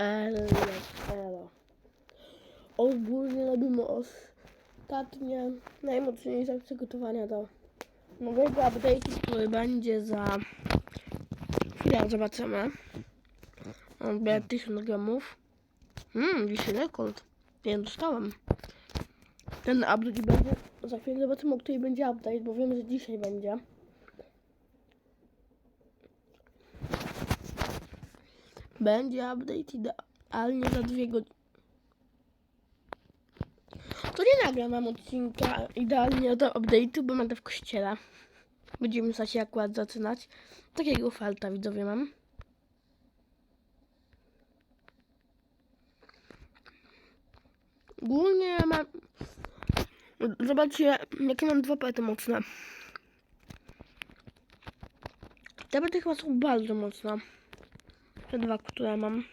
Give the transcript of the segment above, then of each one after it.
Elo. Ogólnie robimy ostatnie, najmocniejsze przygotowania do nowego update'u, który będzie za chwilę zobaczymy. On będzie 1000 gramów. Mmm, dzisiaj rekord. Nie dostałem. Ten update będzie, za chwilę zobaczymy, o której będzie update, bo wiem, że dzisiaj będzie. Będzie update idealnie za dwie godziny. To nie nagram mam odcinka idealnie do update'u, bo będę w kościele. Będziemy się akurat zaczynać. Takiego falta widzowie mam. Ogólnie mam... Zobaczcie, jakie mam dwa pety mocne. Te pety chyba są bardzo mocne. Te dwa, które mam.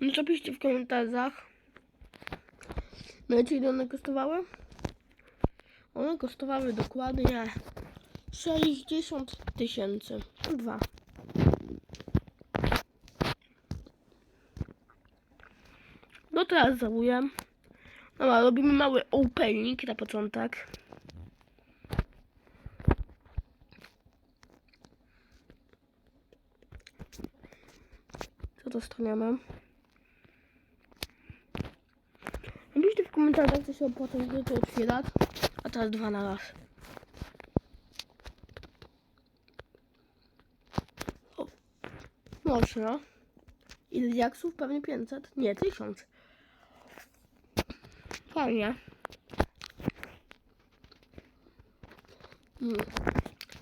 No piszcie w komentarzach. Wiecie ile one kosztowały? One kosztowały dokładnie 60 tysięcy. Dwa. No teraz załuję. Dobra, robimy mały opening na początek. Co to stroniamy? Napiszcie w komentarzach, co się opłaca, gdy to otwierać. A teraz dwa na raz. O, mocno. Ile diaksów? Pewnie 500. Nie, 1000. Fajnie. Mm.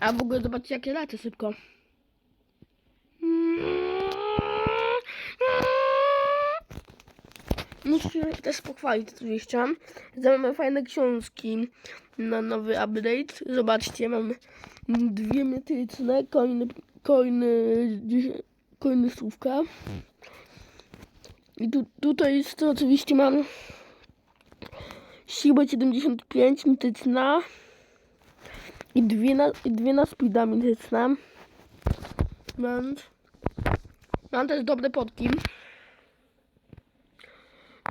A w ogóle zobaczcie jakie lecę szybko. Się też pochwalić oczywiście. Mamy fajne książki na nowy update. Zobaczcie, mam dwie mityczne, coiny, coiny, coiny słówka. I tu, tutaj jest to oczywiście mam siłę 75 mityczna i dwie na, i dwie na speeda mityczna. Mam, mam też dobre podki.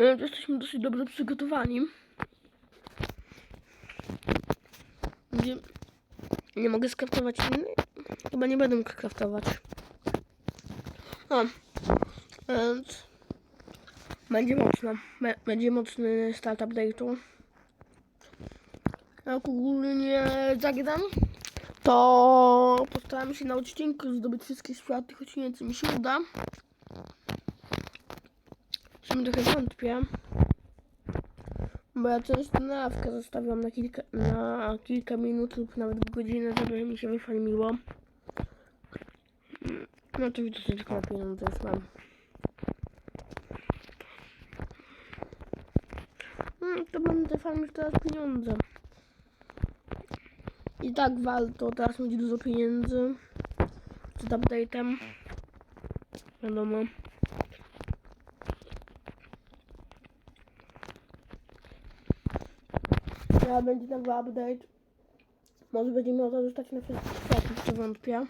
Że jesteśmy dosyć dobrze przygotowani. Nie, nie mogę skraftować inny. Chyba nie będę mógł kraftować. No, więc będzie mocno. Będzie mocny start update'u. Jak ogólnie zagram, to postaram się na odcinku zdobyć wszystkie światy, choć nie wiem, mi się uda. Czym trochę wątpię. Bo ja często nawkę zostawiam na kilka, na kilka minut lub nawet godzinę, żeby mi się wyfalmiło. No to widzę, tylko na pieniądze już mam. Mm, To będę farmić teraz pieniądze. I tak warto teraz mieć dużo pieniędzy. Przed update'em. Wiadomo. Będzie nowy update. Może będzie miał zostać na wszystkich światach, to wątpię.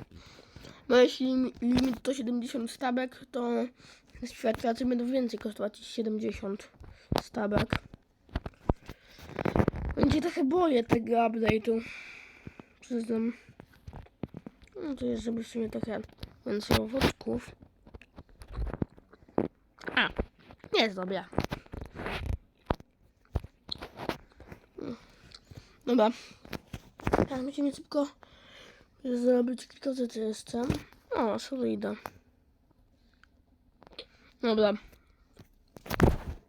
No jeśli lim- limit to 70 stabek, to raczej będą więcej kosztować niż 70 stabek. Będzie trochę boję tego update'u. Przyznam. No to jest żeby w sumie trochę więcej owocków. A, nie jest. Dobra. Teraz musimy szybko zrobić kilka rzeczy jeszcze. O, solida. Dobra.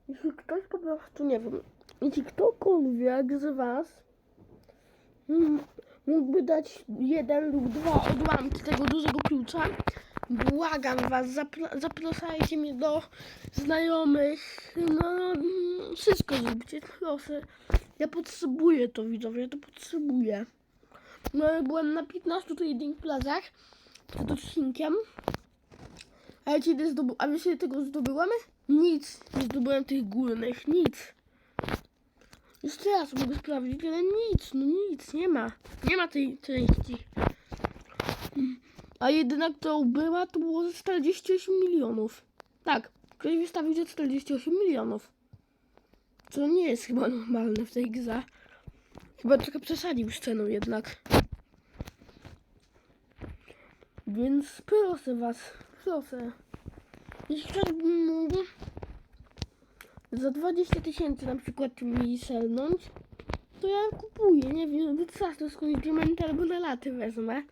Jeśli ktoś po prostu, nie wiem, jeśli ktokolwiek z Was mógłby dać jeden lub dwa odłamki tego dużego klucza, błagam Was, zapra- zapraszajcie mnie do znajomych, no wszystko zróbcie, proszę. Ja potrzebuję to widzowie, ja to potrzebuję. No byłem na 15 trading plazach przed odcinkiem. A ja kiedy zdobyłem, a wiecie tego zdobyłem? Nic, nie zdobyłem tych górnych, nic. Już teraz mogę sprawdzić, ale nic, no nic, nie ma. Nie ma tej części. A jedyna, którą była, to było ze 48 milionów. Tak, ktoś wystawił za 48 milionów. Co nie jest chyba normalne w tej grze. Chyba trochę przesadził z ceną jednak. Więc proszę was, proszę. Jeśli ktoś mógł za 20 tysięcy na przykład mi selnąć, to ja kupuję, nie wiem, wytrzasnę skądś diamenty albo na laty wezmę.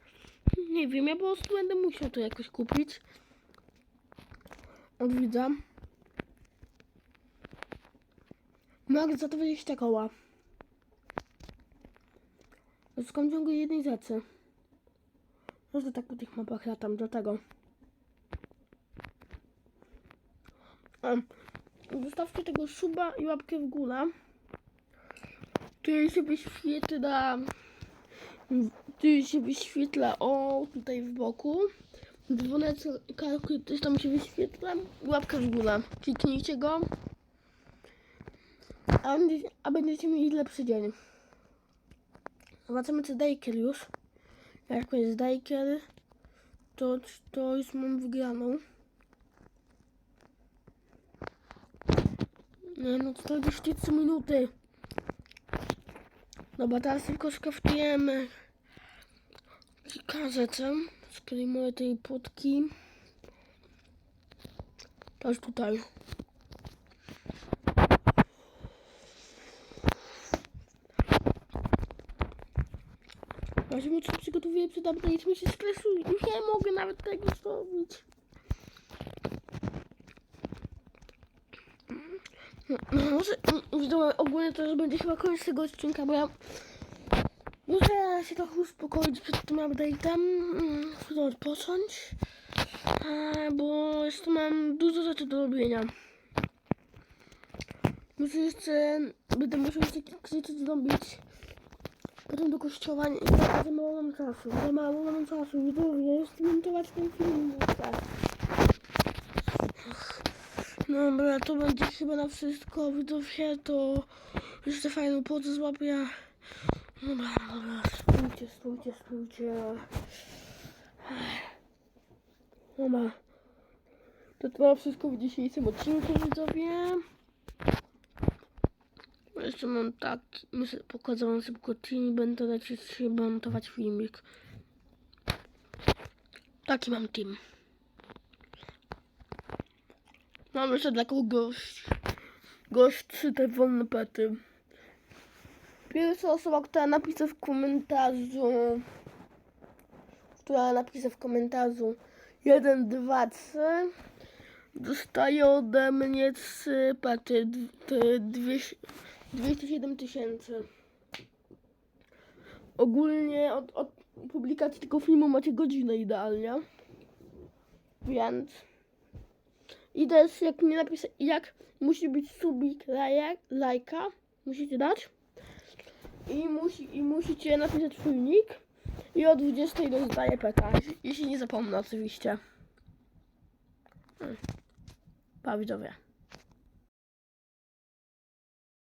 Nie wiem, ja po prostu będę musiał to jakoś kupić. Od Max za 20 koła. Skąd ciągle jednej rzeczy? To tak po tych mapach latam, do tego. Zostawcie tego suba i łapkę w górę. Tu się wyświetla. Tu się wyświetla o tutaj w boku. Dzwoneczek też tam się wyświetla. Łapkę w górę. Kliknijcie go. A, a będziecie mieli lepszy dzień. Zobaczymy czy Dajker już. Jak jest Dajker, to, to już mam wygraną. Nie no, 43 minuty. Dobra, teraz tylko skraftujemy kilka rzeczy. Skryjmy tej płotki. Też tutaj. Ja się mocno przygotowuję przed update'em i się stresuję. Nie mogę nawet tego zrobić. No, może wiadomo, ogólnie to już będzie chyba koniec tego odcinka, bo ja muszę się trochę uspokoić przed tym update'em, chcę odpocząć, e, bo jeszcze mam dużo rzeczy do robienia. Muszę jeszcze, będę musiał jeszcze kilka rzeczy zrobić. Potem do kościoła i tak za mało mam czasu, za mało mam czasu, widzowie, jeszcze montować ten film muszę. Dobra, to będzie chyba na wszystko. Widzowie, to jeszcze fajną podzę złapię. Dobra, dobra, stójcie, stójcie, stójcie. Dobra. To to wszystko w dzisiejszym odcinku, widzowie. Jeszcze mam tak, myślę, pokażę wam szybko team, będę lecieć montować filmik. Taki mam team. Mam jeszcze taką gość. Gość trzy te wolne pety. Pierwsza osoba, która napisze w komentarzu. Która napisze w komentarzu 1, 2, 3 dostaje ode mnie trzy pety. d- t- dwieś- 207 tysięcy. Ogólnie od, od publikacji tego filmu macie godzinę idealnie. Więc. I też jak nie napiszę, jak musi być subik, lajek, lajka, musicie dać. I, musi, I musicie napisać nick. I o 20 dostaję peta. Jeśli nie zapomnę oczywiście. Hmm. Pa widzowie.